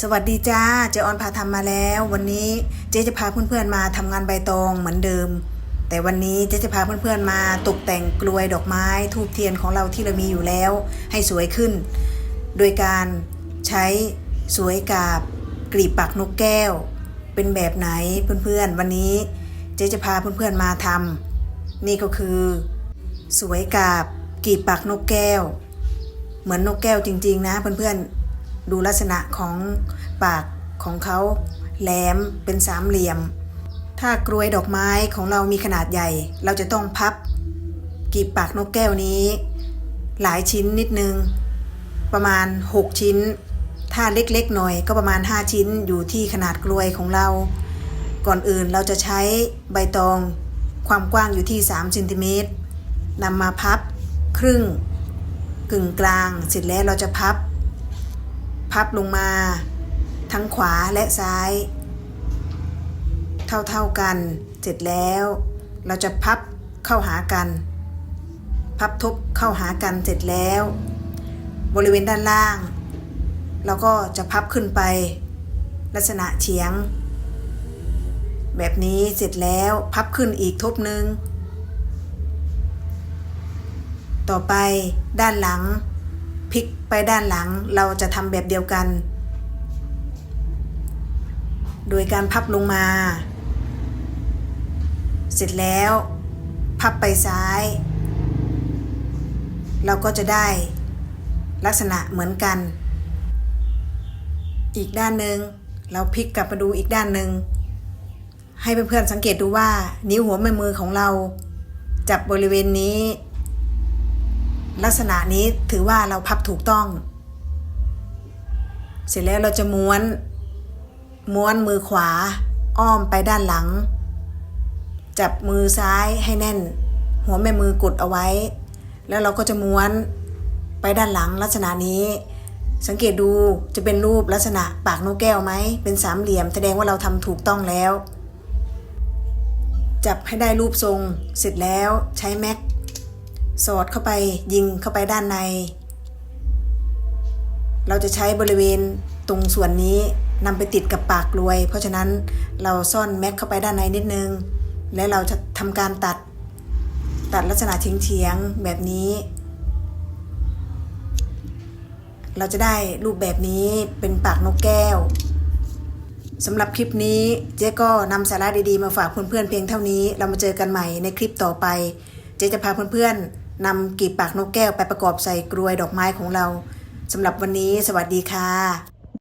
สวัสดีจ้า เจออนพาทำมาแล้ว วันนี้เจ๊จะพาเพื่อนๆมาทำงานใบตองเหมือนเดิม แต่วันนี้เจ๊จะพาเพื่อนๆมาตกแต่งกลวยดอกไม้ทูบเทียนของเราที่เรามีอยู่แล้ว ให้สวยขึ้น โดยการใช้สวยกาบกลีบปักนกแก้ว เป็นแบบไหนเพื่อนๆ วันนี้เจ๊จะพาเพื่อนๆมาทำนี่ก็คือ สวยกาบกลีบปักนกแก้ว เหมือนนกแก้วจริง ๆ นะเพื่อนๆ ดูลักษณะของปากของเขาแหลมเป็นสามเหลี่ยม ถ้ากรวยดอกไม้ของเรามีขนาดใหญ่ เราจะต้องพับกีบปากนกแก้วนี้ หลายชิ้นนิดนึง ประมาณ 6 ชิ้น ถ้าเล็กๆหน่อยก็ประมาณ 5 ชิ้นอยู่ที่ขนาดกลวยของเรา ก่อนอื่นเราจะใช้ใบตองความกว้างอยู่ที่3เซนติเมตรนำมาพับครึ่งกึ่งกลาง เสร็จแล้วเราจะพับ พับลงมา ทั้งขวาและซ้าย เท่าๆกัน เสร็จแล้ว เราจะพับเข้าหากัน พับทบเข้าหากันเสร็จแล้ว บริเวณด้านล่าง เราก็จะพับขึ้นไป ลักษณะเฉียง แบบนี้เสร็จแล้วพับขึ้นอีกทบหนึ่งต่อไปด้านหลัง พลิกไปด้านหลังเราจะทำแบบเดียวกัน โดยการพับลงมา เสร็จแล้ว พับไปซ้าย เราก็จะได้ลักษณะเหมือนกัน อีกด้านหนึ่งเราพลิกกลับมาดูอีกด้านหนึ่งให้เพื่อนๆสังเกตดูว่านิ้วหัวแม่มือของเรา จับบริเวณนี้ ลักษณะนี้ถือว่าเราพับถูกต้อง เสร็จแล้วเราจะม้วน ม้วนมือขวา อ้อมไปด้านหลัง จับมือซ้ายให้แน่น หัวแม่มือกดเอาไว้ แล้วเราก็จะม้วนไปด้านหลังลักษณะนี้ สังเกตดูจะเป็นรูปลักษณะปากนกแก้วไหม เป็นสามเหลี่ยม แสดงว่าเราทำถูกต้องแล้ว จับให้ได้รูปทรงเสร็จแล้วใช้แม็ก สอดเข้าไปยิงเข้าไปด้านใน เราจะใช้บริเวณตรงส่วนนี้นำไปติดกับปากกลวย เพราะฉะนั้นเราซ่อนแม็กเข้าไปด้านในนิดนึง และเราจะทำการตัด ตัดลักษณะเฉียงๆแบบนี้ เราจะได้รูปแบบนี้เป็นปากนกแก้วสำหรับคลิปนี้เจ๊ก็นำสาระดีๆ มาฝากเพื่อนๆเพียงเท่านี้ เรามาเจอกันใหม่ในคลิปต่อไป เจ๊จะพาเพื่อนๆ นำกีบปากนกแก้วไปประกอบใส่กรวยดอกไม้ของเราสำหรับวันนี้สวัสดีค่ะ